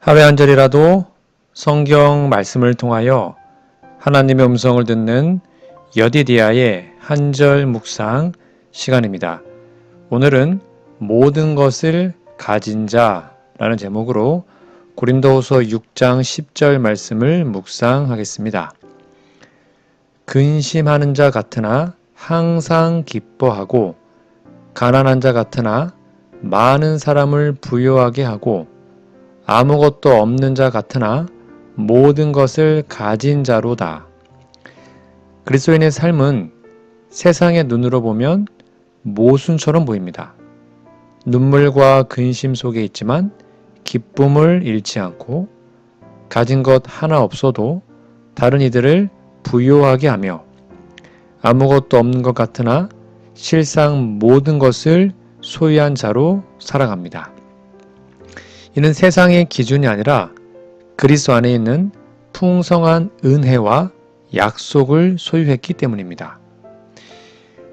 하루에 한 절이라도 성경 말씀을 통하여 하나님의 음성을 듣는 여디디아의 한 절 묵상 시간입니다. 오늘은 모든 것을 가진 자라는 제목으로 고린도후서 6장 10절 말씀을 묵상하겠습니다. 근심하는 자 같으나 항상 기뻐하고 가난한 자 같으나 많은 사람을 부유하게 하고 아무것도 없는 자 같으나 모든 것을 가진 자로다. 그리스도인의 삶은 세상의 눈으로 보면 모순처럼 보입니다. 눈물과 근심 속에 있지만 기쁨을 잃지 않고 가진 것 하나 없어도 다른 이들을 부유하게 하며 아무것도 없는 것 같으나 실상 모든 것을 소유한 자로 살아갑니다. 이는 세상의 기준이 아니라 그리스도 안에 있는 풍성한 은혜와 약속을 소유했기 때문입니다.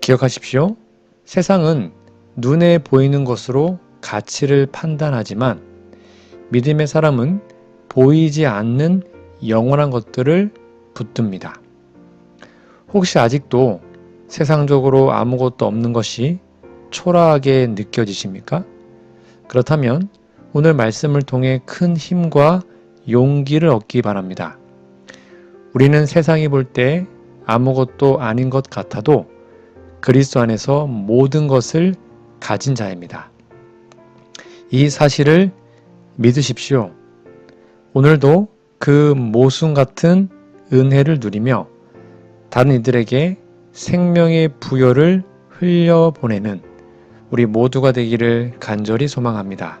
기억하십시오. 세상은 눈에 보이는 것으로 가치를 판단하지만 믿음의 사람은 보이지 않는 영원한 것들을 붙듭니다. 혹시 아직도 세상적으로 아무것도 없는 것이 초라하게 느껴지십니까? 그렇다면 오늘 말씀을 통해 큰 힘과 용기를 얻기 바랍니다. 우리는 세상이 볼 때 아무것도 아닌 것 같아도 그리스도 안에서 모든 것을 가진 자입니다. 이 사실을 믿으십시오. 오늘도 그 모순 같은 은혜를 누리며 다른 이들에게 생명의 부여를 흘려보내는 우리 모두가 되기를 간절히 소망합니다.